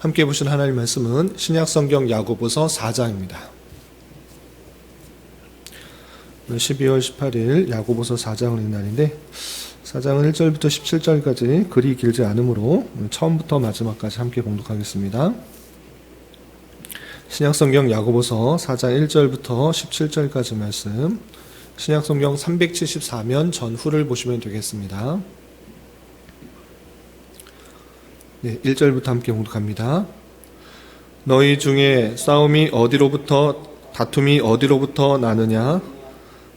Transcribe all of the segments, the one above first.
함께 보실 하나님 말씀은 신약성경 야고보서 4장입니다. 12월 18일 야고보서 4장을 읽는 날인데 4장은 1절부터 17절까지 글이 길지 않으므로 처음부터 마지막까지 함께 봉독하겠습니다. 신약성경 야고보서 4장 1절부터 17절까지 말씀 신약성경 374면 전후를 보시면 되겠습니다. 네, 1절부터 함께 공독합니다. 너희 중에 싸움이 어디로부터 다툼이 어디로부터 나느냐?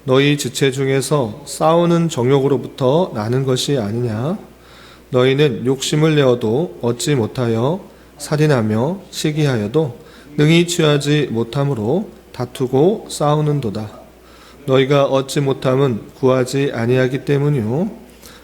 너희 지체 중에서 싸우는 정욕으로부터 나는 것이 아니냐? 너희는 욕심을 내어도 얻지 못하여 살인하며 시기하여도 능히 취하지 못함으로 다투고 싸우는도다. 너희가 얻지 못함은 구하지 아니하기 때문이요.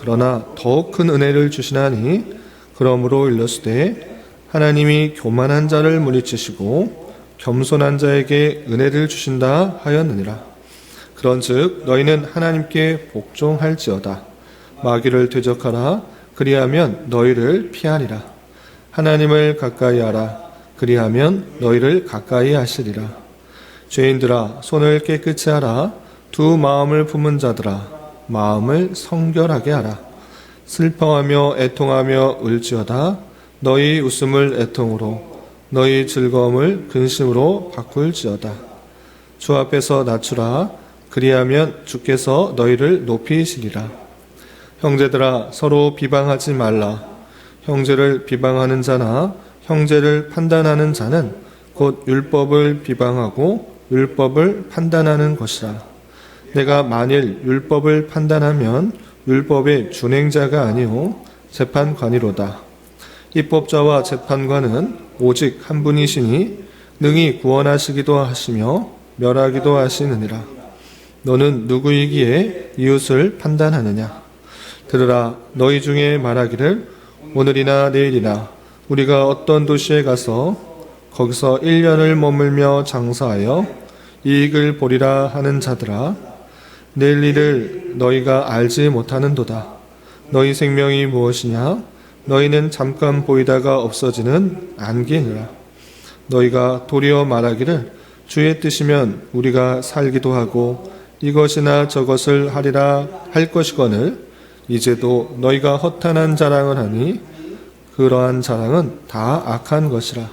그러나 더욱 큰 은혜를 주시나니 그러므로 일렀으되 하나님이 교만한 자를 물리치시고 겸손한 자에게 은혜를 주신다 하였느니라. 그런즉 너희는 하나님께 복종할지어다. 마귀를 대적하라. 그리하면 너희를 피하리라. 하나님을 가까이 하라. 그리하면 너희를 가까이 하시리라. 죄인들아 손을 깨끗이 하라. 두 마음을 품은 자들아 마음을 성결하게 하라. 슬퍼하며 애통하며 울지어다. 너희 웃음을 애통으로, 너희 즐거움을 근심으로 바꿀지어다. 주 앞에서 낮추라. 그리하면 주께서 너희를 높이시리라. 형제들아 서로 비방하지 말라. 형제를 비방하는 자나 형제를 판단하는 자는 곧 율법을 비방하고 율법을 판단하는 것이라. 내가 만일 율법을 판단하면 율법의 준행자가 아니오 재판관이로다. 입법자와 재판관은 오직 한 분이시니 능히 구원하시기도 하시며 멸하기도 하시느니라. 너는 누구이기에 이웃을 판단하느냐? 들으라 너희 중에 말하기를 오늘이나 내일이나 우리가 어떤 도시에 가서 거기서 1년을 머물며 장사하여 이익을 보리라 하는 자들아 내일 일을 너희가 알지 못하는도다. 너희 생명이 무엇이냐? 너희는 잠깐 보이다가 없어지는 안개니라. 너희가 도리어 말하기를 주의 뜻이면 우리가 살기도 하고 이것이나 저것을 하리라 할 것이거늘 이제도 너희가 허탄한 자랑을 하니 그러한 자랑은 다 악한 것이라.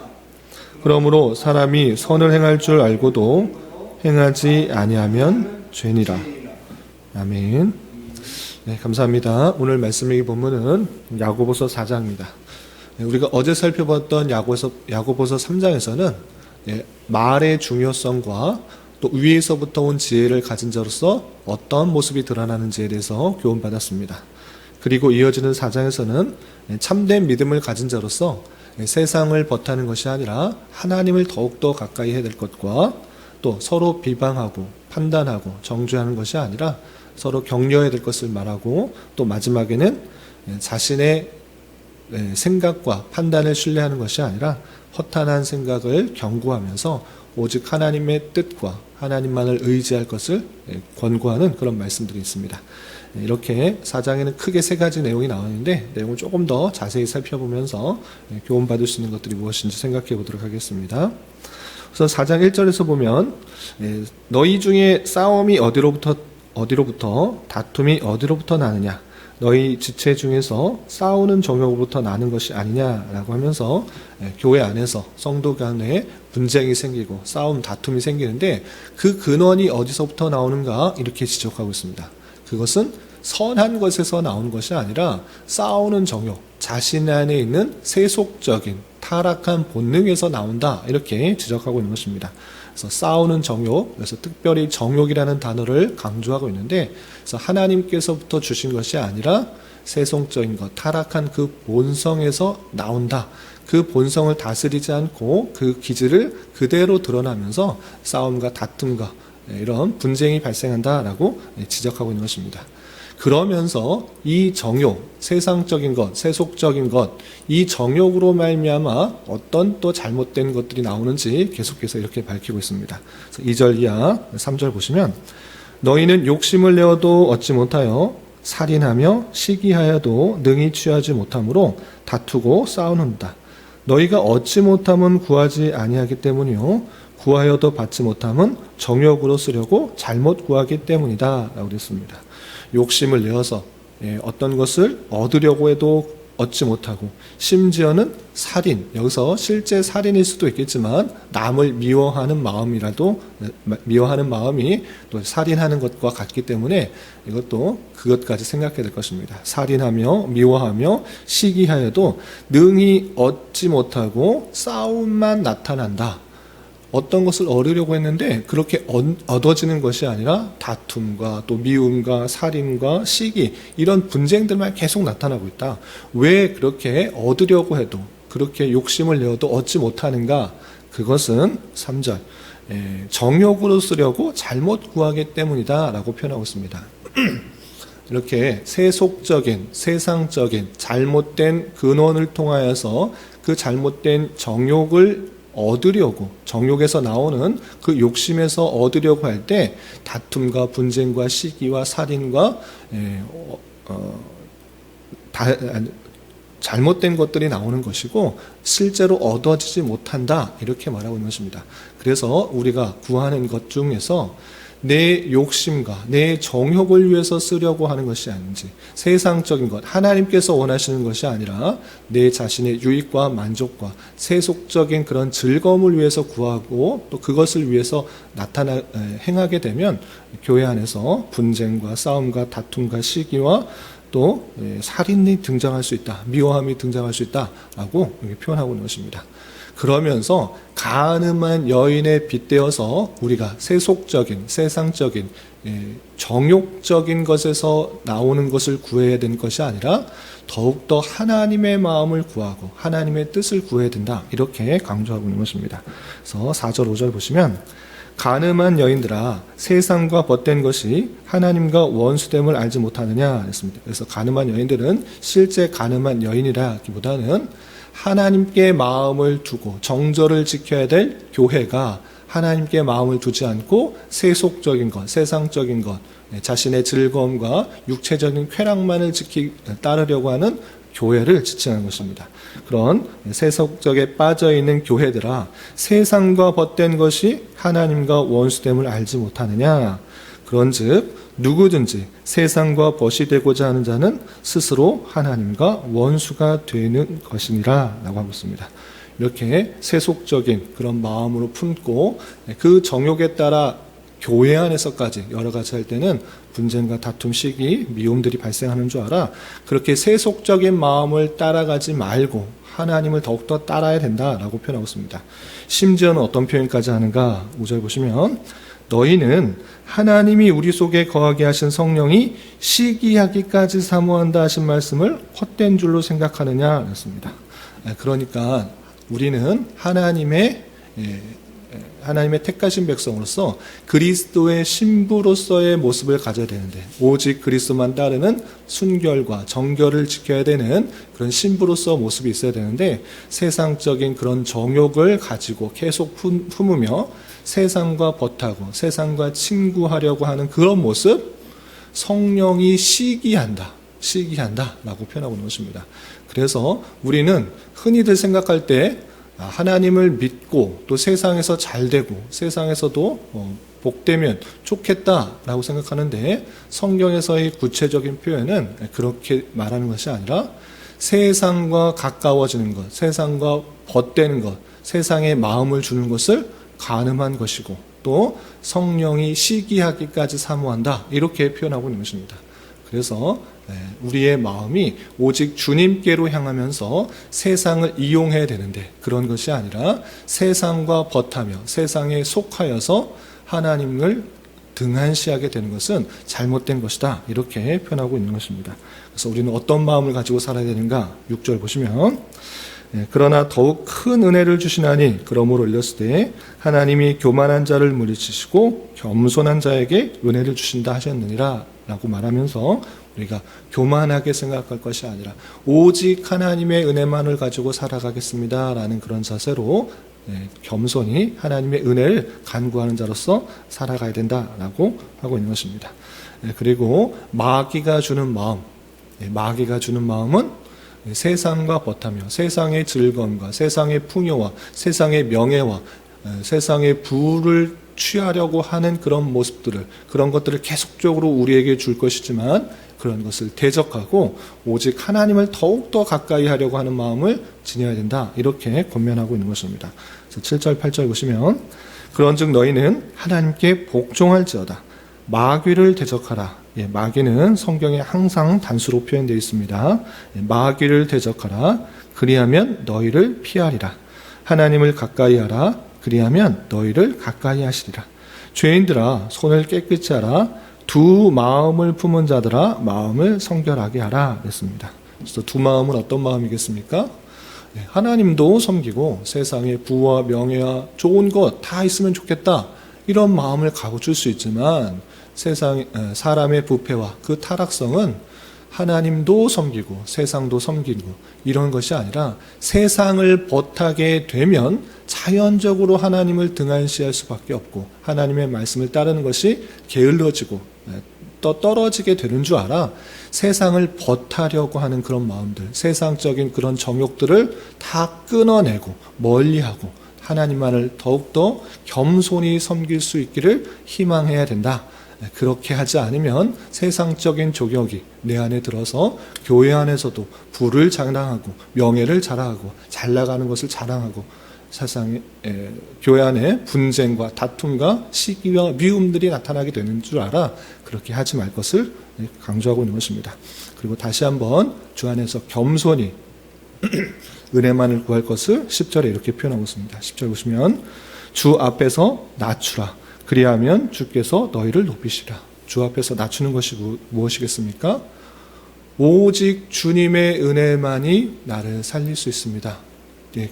그러므로 사람이 선을 행할 줄 알고도 행하지 아니하면 죄니라. 아멘. 네, 감사합니다. 오늘 말씀의 본문은 야고보서 4장입니다. 네, 우리가 어제 살펴봤던 야고보서, 야고보서 3장에서는 네, 말의 중요성과 또 위에서부터 온 지혜를 가진 자로서 어떤 모습이 드러나는지에 대해서 교훈받았습니다. 그리고 이어지는 4장에서는 참된 믿음을 가진 자로서 세상을 버타는 것이 아니라 하나님을 더욱더 가까이 해야 될 것과 또 서로 비방하고 판단하고 정죄하는 것이 아니라 서로 격려해야 될 것을 말하고 또 마지막에는 자신의 생각과 판단을 신뢰하는 것이 아니라 허탄한 생각을 경고하면서 오직 하나님의 뜻과 하나님만을 의지할 것을 권고하는 그런 말씀들이 있습니다. 이렇게 사장에는 크게 세 가지 내용이 나오는데 내용을 조금 더 자세히 살펴보면서 교훈받을 수 있는 것들이 무엇인지 생각해 보도록 하겠습니다. 그래서 4장 1절에서 보면 너희 중에 싸움이 어디로부터 어디로부터 다툼이 어디로부터 나느냐? 너희 지체 중에서 싸우는 정욕으로부터 나는 것이 아니냐라고 하면서 예, 교회 안에서 성도 간에 분쟁이 생기고 싸움 다툼이 생기는데 그 근원이 어디서부터 나오는가 이렇게 지적하고 있습니다. 그것은 선한 것에서 나오는 것이 아니라 싸우는 정욕, 자신 안에 있는 세속적인 타락한 본능에서 나온다 이렇게 지적하고 있는 것입니다. 그래서 싸우는 정욕, 그래서 특별히 정욕이라는 단어를 강조하고 있는데, 그래서 하나님께서부터 주신 것이 아니라 세속적인 것, 타락한 그 본성에서 나온다. 그 본성을 다스리지 않고 그 기질을 그대로 드러나면서 싸움과 다툼과 이런 분쟁이 발생한다라고 지적하고 있는 것입니다. 그러면서 이 정욕, 세상적인 것, 세속적인 것, 이 정욕으로 말미암아 어떤 또 잘못된 것들이 나오는지 계속해서 이렇게 밝히고 있습니다. 2절 이하 3절 보시면 너희는 욕심을 내어도 얻지 못하여 살인하며 시기하여도 능히 취하지 못하므로 다투고 싸우는다. 너희가 얻지 못함은 구하지 아니하기 때문이요 구하여도 받지 못함은 정욕으로 쓰려고 잘못 구하기 때문이다 라고 그랬습니다. 욕심을 내어서 예, 어떤 것을 얻으려고 해도 얻지 못하고 심지어는 살인 여기서 실제 살인일 수도 있겠지만 남을 미워하는 마음이라도 미워하는 마음이 또 살인하는 것과 같기 때문에 이것도 그것까지 생각해야 될 것입니다. 살인하며 미워하며 시기하여도 능히 얻지 못하고 싸움만 나타난다. 어떤 것을 얻으려고 했는데 그렇게 얻어지는 것이 아니라 다툼과 또 미움과 살인과 시기 이런 분쟁들만 계속 나타나고 있다. 왜 그렇게 얻으려고 해도 그렇게 욕심을 내어도 얻지 못하는가? 그것은 3절 예, 정욕으로 쓰려고 잘못 구하기 때문이다라고 표현하고 있습니다. 이렇게 세속적인 세상적인 잘못된 근원을 통하여서 그 잘못된 정욕을 얻으려고 정욕에서 나오는 그 욕심에서 얻으려고 할 때 다툼과 분쟁과 시기와 살인과 에, 어, 어, 다, 잘못된 것들이 나오는 것이고 실제로 얻어지지 못한다 이렇게 말하고 있는 것입니다. 그래서 우리가 구하는 것 중에서 내 욕심과 내 정욕을 위해서 쓰려고 하는 것이 아닌지 세상적인 것 하나님께서 원하시는 것이 아니라 내 자신의 유익과 만족과 세속적인 그런 즐거움을 위해서 구하고 또 그것을 위해서 나타나 행하게 되면 교회 안에서 분쟁과 싸움과 다툼과 시기와 또 살인이 등장할 수 있다 미워함이 등장할 수 있다라고 표현하고 있는 것입니다. 그러면서 가늠한 여인에 빗대어서 우리가 세속적인 세상적인 예, 정욕적인 것에서 나오는 것을 구해야 되는 것이 아니라 더욱더 하나님의 마음을 구하고 하나님의 뜻을 구해야 된다. 이렇게 강조하고 있는 것입니다. 그래서 4절, 5절 보시면 가늠한 여인들아 세상과 벗된 것이 하나님과 원수됨을 알지 못하느냐 했습니다. 그래서 가늠한 여인들은 실제 가늠한 여인이라기보다는 하나님께 마음을 두고 정절을 지켜야 될 교회가 하나님께 마음을 두지 않고 세속적인 것, 세상적인 것, 네, 자신의 즐거움과 육체적인 쾌락만을 지키 따르려고 하는 교회를 지칭하는 것입니다. 그런 세속적에 빠져 있는 교회들아 세상과 벗된 것이 하나님과 원수됨을 알지 못하느냐? 그런즉 누구든지 세상과 벗이 되고자 하는 자는 스스로 하나님과 원수가 되는 것이니라 라고 하고 있습니다. 이렇게 세속적인 그런 마음으로 품고 그 정욕에 따라 교회 안에서까지 여러 가지 할 때는 분쟁과 다툼, 시기, 미움들이 발생하는 줄 알아. 그렇게 세속적인 마음을 따라가지 말고 하나님을 더욱더 따라야 된다라고 표현하고 있습니다. 심지어는 어떤 표현까지 하는가? 5절 보시면 너희는 하나님이 우리 속에 거하게 하신 성령이 시기하기까지 사모한다 하신 말씀을 헛된 줄로 생각하느냐 그랬습니다. 아, 그러니까 우리는 하나님의 예, 하나님의 택하신 백성으로서 그리스도의 신부로서의 모습을 가져야 되는데 오직 그리스도만 따르는 순결과 정결을 지켜야 되는 그런 신부로서 모습이 있어야 되는데 세상적인 그런 정욕을 가지고 계속 품으며 세상과 벗하고 세상과 친구하려고 하는 그런 모습 성령이 시기한다. 시기한다. 라고 표현하고 있는 것입니다. 그래서 우리는 흔히들 생각할 때 하나님을 믿고 또 세상에서 잘 되고 세상에서도 어, 복되면 좋겠다라고 생각하는데 성경에서의 구체적인 표현은 그렇게 말하는 것이 아니라 세상과 가까워지는 것, 세상과 벗되는 것, 세상에 마음을 주는 것을 가늠한 것이고 또 성령이 시기하기까지 사모한다 이렇게 표현하고 있는 것입니다. 그래서 네, 우리의 마음이 오직 주님께로 향하면서 세상을 이용해야 되는데 그런 것이 아니라 세상과 벗하며 세상에 속하여서 하나님을 등한시하게 되는 것은 잘못된 것이다. 이렇게 표현하고 있는 것입니다. 그래서 우리는 어떤 마음을 가지고 살아야 되는가? 6절 보시면 예, 그러나 더욱 큰 은혜를 주시나니 그러므로 올렸을 때 하나님이 교만한 자를 물리치시고 겸손한 자에게 은혜를 주신다 하셨느니라 라고 말하면서 우리가 교만하게 생각할 것이 아니라 오직 하나님의 은혜만을 가지고 살아가겠습니다 라는 그런 자세로 예, 겸손히 하나님의 은혜를 간구하는 자로서 살아가야 된다라고 하고 있는 것입니다. 예, 그리고 마귀가 주는 마음, 예, 마귀가 주는 마음은 세상과 버타며 세상의 즐거움과 세상의 풍요와 세상의 명예와 에, 세상의 부를 취하려고 하는 그런 모습들을 그런 것들을 계속적으로 우리에게 줄 것이지만 그런 것을 대적하고 오직 하나님을 더욱더 가까이 하려고 하는 마음을 지녀야 된다. 이렇게 권면하고 있는 것입니다. 그래서 7절, 8절 보시면 그런즉 너희는 하나님께 복종할지어다. 마귀를 대적하라. 예, 마귀는 성경에 항상 단수로 표현되어 있습니다. 예, 마귀를 대적하라. 그리하면 너희를 피하리라. 하나님을 가까이 하라. 그리하면 너희를 가까이 하시리라. 죄인들아 손을 깨끗이 하라. 두 마음을 품은 자들아 마음을 성결하게 하라. 그랬습니다. 그래서 두 마음은 어떤 마음이겠습니까? 예, 하나님도 섬기고 세상에 부와 명예와 좋은 것 다 있으면 좋겠다. 이런 마음을 가고 줄 수 있지만 세상 사람의 부패와 그 타락성은 하나님도 섬기고 세상도 섬기고 이런 것이 아니라 세상을 벗하게 되면 자연적으로 하나님을 등한시할 수밖에 없고 하나님의 말씀을 따르는 것이 게을러지고 또 떨어지게 되는 줄 알아 세상을 벗하려고 하는 그런 마음들 세상적인 그런 정욕들을 다 끊어내고 멀리하고 하나님만을 더욱더 겸손히 섬길 수 있기를 희망해야 된다. 그렇게 하지 않으면 세상적인 조격이 내 안에 들어서 교회 안에서도 부를 자랑하고 명예를 자랑하고 잘 나가는 것을 자랑하고 세상에 에, 교회 안에 분쟁과 다툼과 시기와 미움들이 나타나게 되는 줄 알아 그렇게 하지 말 것을 강조하고 있는 것입니다. 그리고 다시 한번 주 안에서 겸손히 은혜만을 구할 것을 10절에 이렇게 표현하고 있습니다. 10절 보시면 주 앞에서 낮추라. 그리하면 주께서 너희를 높이시라. 주 앞에서 낮추는 것이 무엇이겠습니까? 오직 주님의 은혜만이 나를 살릴 수 있습니다. 예,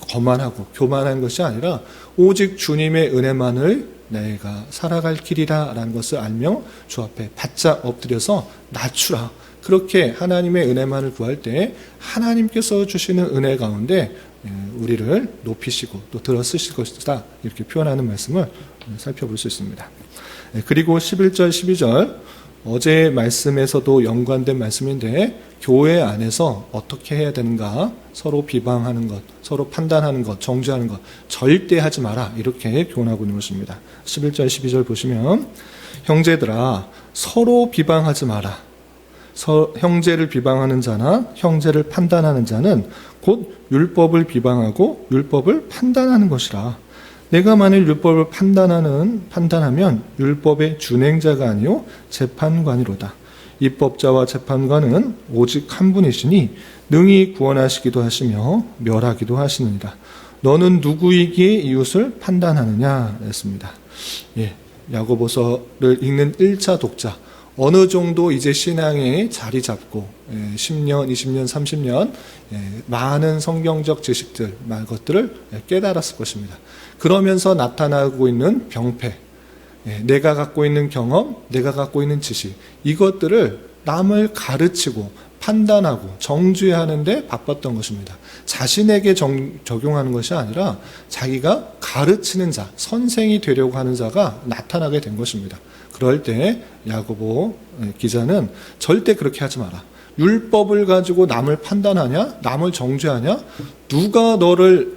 거만하고 교만한 것이 아니라 오직 주님의 은혜만을 내가 살아갈 길이라 라는 것을 알며 주 앞에 바짝 엎드려서 낮추라. 그렇게 하나님의 은혜만을 구할 때 하나님께서 주시는 은혜 가운데 예, 우리를 높이시고 또 들어 쓰실 것이다. 이렇게 표현하는 말씀을 살펴볼 수 있습니다. 예, 그리고 11절, 12절 어제 말씀에서도 연관된 말씀인데 교회 안에서 어떻게 해야 되는가 서로 비방하는 것, 서로 판단하는 것, 정죄하는 것 절대 하지 마라 이렇게 교훈하고 있는 것입니다. 11절, 12절 보시면 형제들아 서로 비방하지 마라. 서, 형제를 비방하는 자나 형제를 판단하는 자는 곧 율법을 비방하고 율법을 판단하는 것이라. 내가 만일 율법을 판단하는 판단하면 율법의 준행자가 아니요 재판관이로다. 입법자와 재판관은 오직 한 분이시니 능히 구원하시기도 하시며 멸하기도 하시느니라. 너는 누구이기에 이웃을 판단하느냐 했습니다. 예, 야고보서를 읽는 1차 독자 어느 정도 이제 신앙에 자리 잡고 10년, 20년, 30년 많은 성경적 지식들, 말 것들을 깨달았을 것입니다. 그러면서 나타나고 있는 병폐, 예, 내가 갖고 있는 경험, 내가 갖고 있는 지식, 이것들을 남을 가르치고 판단하고 정죄하는데 바빴던 것입니다. 자신에게 정, 적용하는 것이 아니라 자기가 가르치는 자, 선생이 되려고 하는 자가 나타나게 된 것입니다. 그럴 때 야고보 기자는 절대 그렇게 하지 마라. 율법을 가지고 남을 판단하냐? 남을 정죄하냐? 누가 너를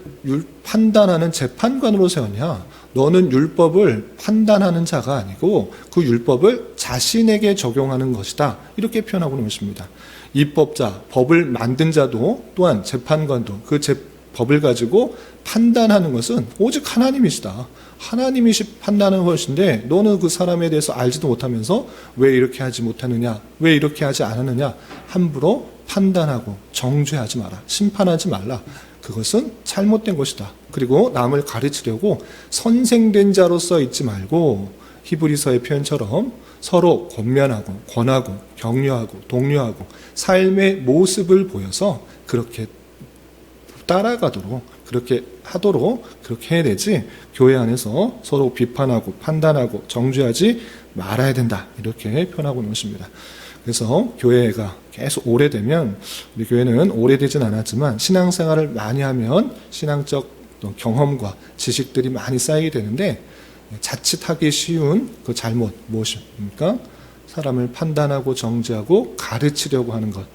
판단하는 재판관으로 세웠냐? 너는 율법을 판단하는 자가 아니고 그 율법을 자신에게 적용하는 것이다. 이렇게 표현하고 있는 것입니다. 입법자, 법을 만든 자도 또한 재판관도 그 재, 법을 가지고 판단하는 것은 오직 하나님이시다. 하나님이시 판단하는 것인데 너는 그 사람에 대해서 알지도 못하면서 왜 이렇게 하지 못하느냐, 왜 이렇게 하지 않았느냐 함부로 판단하고 정죄하지 마라. 심판하지 말라. 그것은 잘못된 것이다. 그리고 남을 가르치려고 선생된 자로서 있지 말고 히브리서의 표현처럼 서로 권면하고 권하고 격려하고 독려하고 삶의 모습을 보여서 그렇게 따라가도록 그렇게 하도록 그렇게 해야 되지 교회 안에서 서로 비판하고 판단하고 정죄하지 말아야 된다 이렇게 표현하고 있는 것입니다. 그래서 교회가 계속 오래되면 우리 교회는 오래되진 않았지만 신앙생활을 많이 하면 신앙적 또 경험과 지식들이 많이 쌓이게 되는데 자칫하기 쉬운 그 잘못 무엇입니까? 사람을 판단하고 정죄하고 가르치려고 하는 것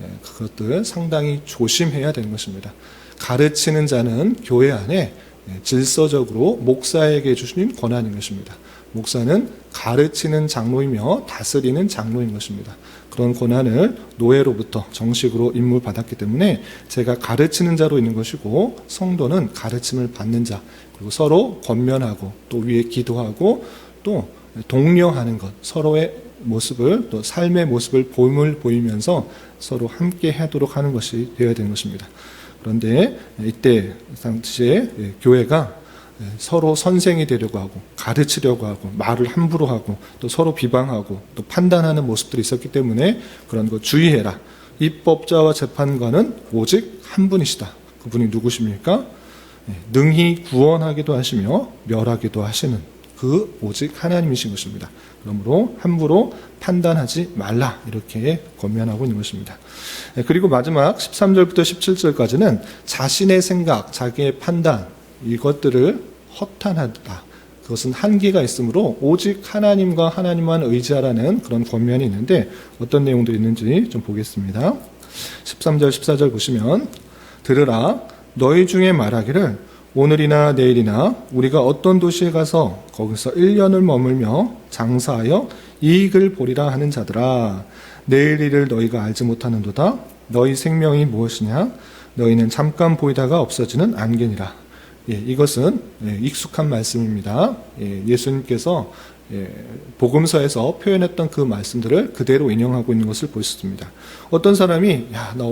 예, 그것들 상당히 조심해야 되는 것입니다. 가르치는 자는 교회 안에 예, 질서적으로 목사에게 주신 권한인 것입니다. 목사는 가르치는 장로이며 다스리는 장로인 것입니다. 그런 권한을 노예로부터 정식으로 임무 받았기 때문에 제가 가르치는 자로 있는 것이고 성도는 가르침을 받는 자 그리고 서로 권면하고 또 위에 기도하고 또 독려하는 것 서로의 모습을 또 삶의 모습을 봄을 보이면서 서로 함께 하도록 하는 것이 되어야 되는 것입니다. 그런데 이때 당시에 교회가 서로 선생이 되려고 하고 가르치려고 하고 말을 함부로 하고 또 서로 비방하고 또 판단하는 모습들이 있었기 때문에 그런 거 주의해라. 입법자와 재판관은 오직 한 분이시다. 그분이 누구십니까? 능히 구원하기도 하시며 멸하기도 하시는 그 오직 하나님이신 것입니다. 그러므로 함부로 판단하지 말라 이렇게 권면하고 있는 것입니다. 그리고 마지막 13절부터 17절까지는 자신의 생각, 자기의 판단 이것들을 허탄하다. 그것은 한계가 있으므로 오직 하나님과 하나님만 의지하라는 그런 권면이 있는데 어떤 내용들이 있는지 좀 보겠습니다. 13절, 14절 보시면 들으라 너희 중에 말하기를 오늘이나 내일이나 우리가 어떤 도시에 가서 거기서 1년을 머물며 장사하여 이익을 보리라 하는 자들아 내일 일을 너희가 알지 못하는도다 너희 생명이 무엇이냐 너희는 잠깐 보이다가 없어지는 안개니라 예, 이것은 예, 익숙한 말씀입니다. 예, 수님께서 예, 복음서에서 표현했던 그 말씀들을 그대로 인용하고 있는 것을 볼 수 있습니다. 어떤 사람이 야, 나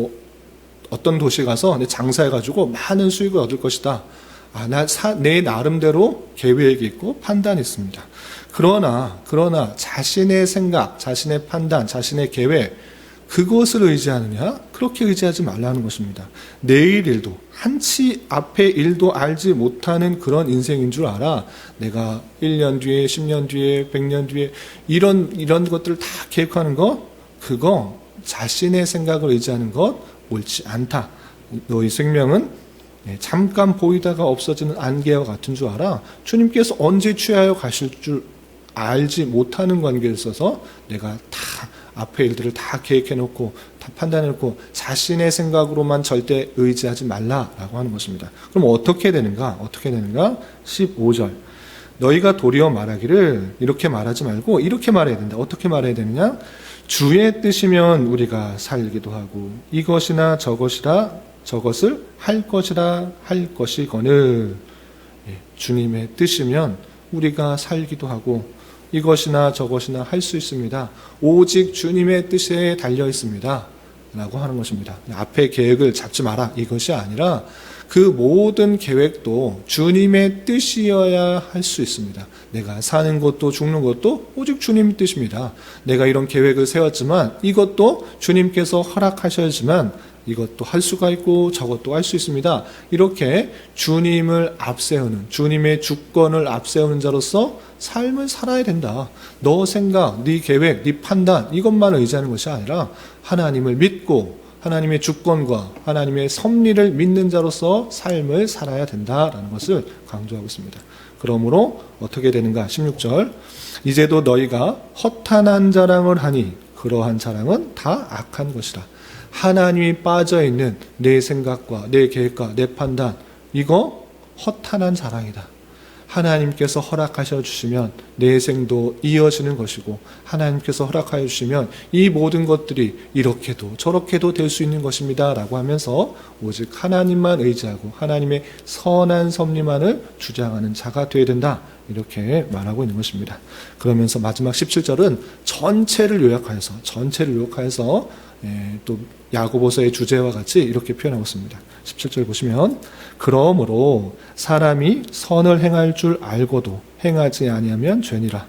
어떤 도시 가서 장사해가지고 많은 수익을 얻을 것이다. 아, 나, 사, 내 나름대로 계획이 있고 판단이 있습니다. 그러나, 그러나 자신의 생각, 자신의 판단, 자신의 계획, 그것을 의지하느냐? 그렇게 의지하지 말라는 것입니다. 내일 일도, 한치 앞의 일도 알지 못하는 그런 인생인 줄 알아. 내가 1년 뒤에, 10년 뒤에, 100년 뒤에, 이런, 이런 것들을 다 계획하는 거, 그거 자신의 생각을 의지하는 것 옳지 않다. 너희 생명은 예, 잠깐 보이다가 없어지는 안개와 같은 줄 알아. 주님께서 언제 취하여 가실 줄 알지 못하는 관계에 있어서 내가 다 앞에 일들을 다 계획해 놓고 다 판단해 놓고 자신의 생각으로만 절대 의지하지 말라라고 하는 것입니다. 그럼 어떻게 되는가? 어떻게 되는가? 15절. 너희가 도리어 말하기를 이렇게 말하지 말고 이렇게 말해야 된다. 어떻게 말해야 되느냐? 주의 뜻이면 우리가 살기도 하고 이것이나 저것이라 저것을 할 것이라 할 것이거늘 예, 주님의 뜻이면 우리가 살기도 하고 이것이나 저것이나 할 수 있습니다. 오직 주님의 뜻에 달려 있습니다. 라고 하는 것입니다. 앞에 계획을 잡지 마라. 이것이 아니라 그 모든 계획도 주님의 뜻이어야 할 수 있습니다. 내가 사는 것도 죽는 것도 오직 주님 뜻입니다. 내가 이런 계획을 세웠지만 이것도 주님께서 허락하셔야지만 이것도 할 수가 있고 저것도 할 수 있습니다. 이렇게 주님을 앞세우는 주님의 주권을 앞세우는 자로서 삶을 살아야 된다. 너 생각, 네 계획, 네 판단 이것만 의지하는 것이 아니라 하나님을 믿고 하나님의 주권과 하나님의 섭리를 믿는 자로서 삶을 살아야 된다라는 것을 강조하고 있습니다. 그러므로 어떻게 되는가? 16절. 이제도 너희가 허탄한 자랑을 하니 그러한 자랑은 다 악한 것이라. 하나님이 빠져 있는 내 생각과 내 계획과 내 판단 이거 허탄한 자랑이다. 하나님께서 허락하셔 주시면 내 생도 이어지는 것이고 하나님께서 허락하여 주시면 이 모든 것들이 이렇게도 저렇게도 될 수 있는 것입니다라고 하면서 오직 하나님만 의지하고 하나님의 선한 섭리만을 주장하는 자가 되어야 된다. 이렇게 말하고 있는 것입니다. 그러면서 마지막 17절은 전체를 요약하여서 전체를 요약하여서 예, 또 야고보서의 주제와 같이 이렇게 표현하고 있습니다. 17절 보시면 그러므로 사람이 선을 행할 줄 알고도 행하지 아니하면 죄니라.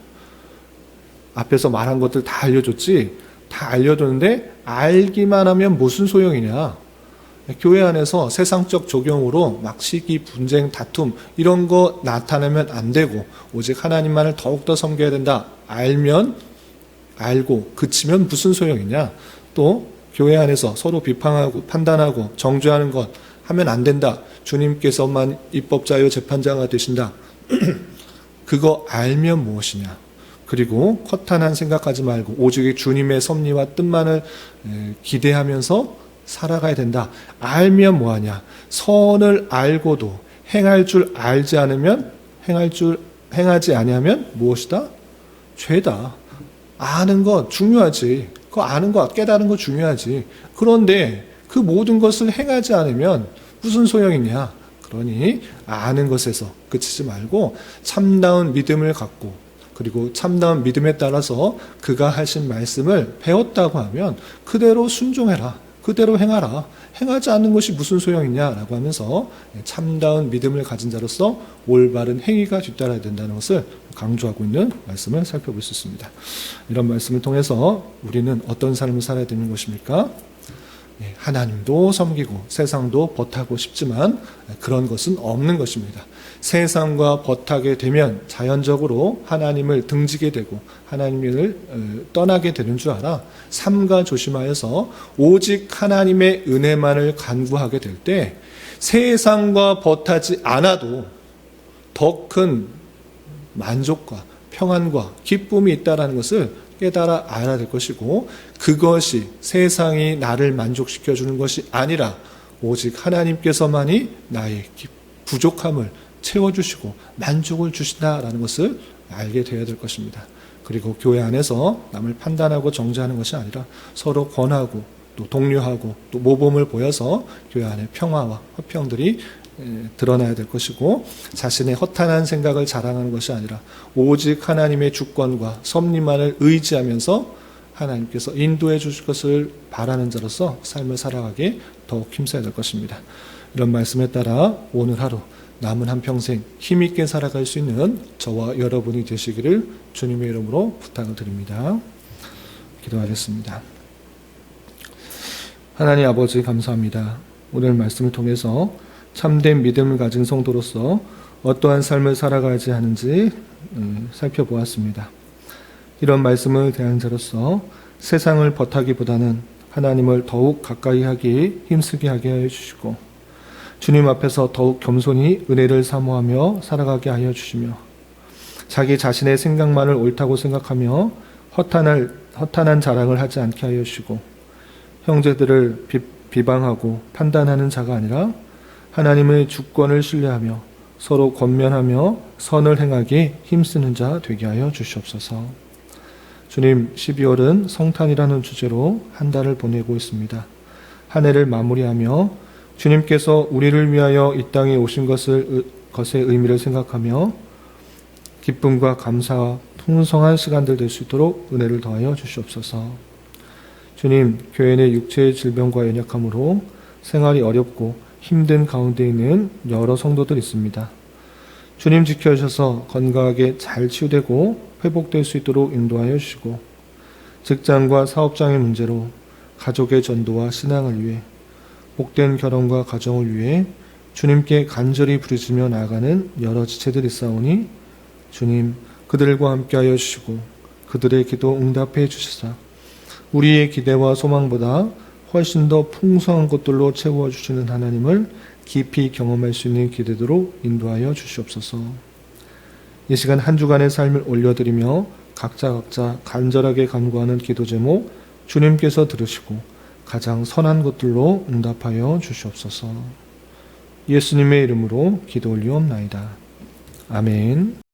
앞에서 말한 것들 다 알려줬지? 다 알려줬는데 알기만 하면 무슨 소용이냐? 교회 안에서 세상적 적용으로 막 시기, 분쟁, 다툼 이런 거 나타내면 안 되고 오직 하나님만을 더욱더 섬겨야 된다. 알면 알고 그치면 무슨 소용이냐? 또 교회 안에서 서로 비판하고 판단하고 정죄하는 것 하면 안 된다. 주님께서만 입법자요 재판자가 되신다. 그거 알면 무엇이냐? 그리고 허탄한 생각하지 말고 오직 주님의 섭리와 뜻만을 에, 기대하면서 살아가야 된다. 알면 뭐하냐? 선을 알고도 행할 줄 알지 않으면 행할 줄 행하지 아니하면 무엇이다? 죄다. 아는 것 중요하지. 그 아는 것 깨달은 것 중요하지. 그런데 그 모든 것을 행하지 않으면 무슨 소용이냐? 그러니 아는 것에서 그치지 말고 참다운 믿음을 갖고 그리고 참다운 믿음에 따라서 그가 하신 말씀을 배웠다고 하면 그대로 순종해라. 그대로 행하라. 행하지 않는 것이 무슨 소용이냐라고 하면서 참다운 믿음을 가진 자로서 올바른 행위가 뒤따라야 된다는 것을 강조하고 있는 말씀을 살펴볼 수 있습니다. 이런 말씀을 통해서 우리는 어떤 삶을 살아야 되는 것입니까? 예, 하나님도 섬기고 세상도 벗하고 싶지만 그런 것은 없는 것입니다. 세상과 벗하게 되면 자연적으로 하나님을 등지게 되고 하나님을 어, 떠나게 되는 줄 알아. 삼가 조심하여서 오직 하나님의 은혜만을 간구하게 될 때 세상과 벗하지 않아도 더 큰 만족과 평안과 기쁨이 있다라는 것을 깨달아 알아야 될 것이고 그것이 세상이 나를 만족시켜 주는 것이 아니라 오직 하나님께서만이 나의 기- 부족함을 채워주시고 만족을 주신다라는 것을 알게 되어야 될 것입니다. 그리고 교회 안에서 남을 판단하고 정죄하는 것이 아니라 서로 권하고 또 독려하고 또 모범을 보여서 교회 안에 평화와 화평들이 에, 드러나야 될 것이고 자신의 허탄한 생각을 자랑하는 것이 아니라 오직 하나님의 주권과 섭리만을 의지하면서 하나님께서 인도해 주실 것을 바라는 자로서 삶을 살아가게 더욱 힘써야 될 것입니다. 이런 말씀에 따라 오늘 하루 남은 한 평생 힘있게 살아갈 수 있는 저와 여러분이 되시기를 주님의 이름으로 부탁을 드립니다. 기도하겠습니다. 하나님 아버지 감사합니다. 오늘 말씀을 통해서 참된 믿음을 가진 성도로서 어떠한 삶을 살아가야지 하는지 음, 살펴보았습니다. 이런 말씀을 대한 자로서 세상을 벗하기보다는 하나님을 더욱 가까이 하기 힘쓰게 하게 하여 주시고 주님 앞에서 더욱 겸손히 은혜를 사모하며 살아가게 하여 주시며 자기 자신의 생각만을 옳다고 생각하며 허탄할, 허탄한 자랑을 하지 않게 하여 주시고 형제들을 비, 비방하고 판단하는 자가 아니라 하나님의 주권을 신뢰하며 서로 권면하며 선을 행하기 힘쓰는 자 되게 하여 주시옵소서. 주님, 12월은 성탄이라는 주제로 한 달을 보내고 있습니다. 한 해를 마무리하며 주님께서 우리를 위하여 이 땅에 오신 것을 것의 의미를 생각하며 기쁨과 감사와 풍성한 시간들 될 수 있도록 은혜를 더하여 주시옵소서. 주님, 교회 내 육체의 질병과 연약함으로 생활이 어렵고 힘든 가운데 있는 여러 성도들 있습니다. 주님 지켜주셔서 건강하게 잘 치유되고 회복될 수 있도록 인도하여 주시고 직장과 사업장의 문제로 가족의 전도와 신앙을 위해 복된 결혼과 가정을 위해 주님께 간절히 부르짖며 나아가는 여러 지체들이 있사오니 주님 그들과 함께하여 주시고 그들의 기도 응답해 주시사 우리의 기대와 소망보다 훨씬 더 풍성한 것들로 채워주시는 하나님을 깊이 경험할 수 있는 기대도로 인도하여 주시옵소서. 이 시간 한 주간의 삶을 올려드리며 각자 각자 간절하게 간구하는 기도 제목 주님께서 들으시고 가장 선한 것들로 응답하여 주시옵소서. 예수님의 이름으로 기도 올리옵나이다. 아멘.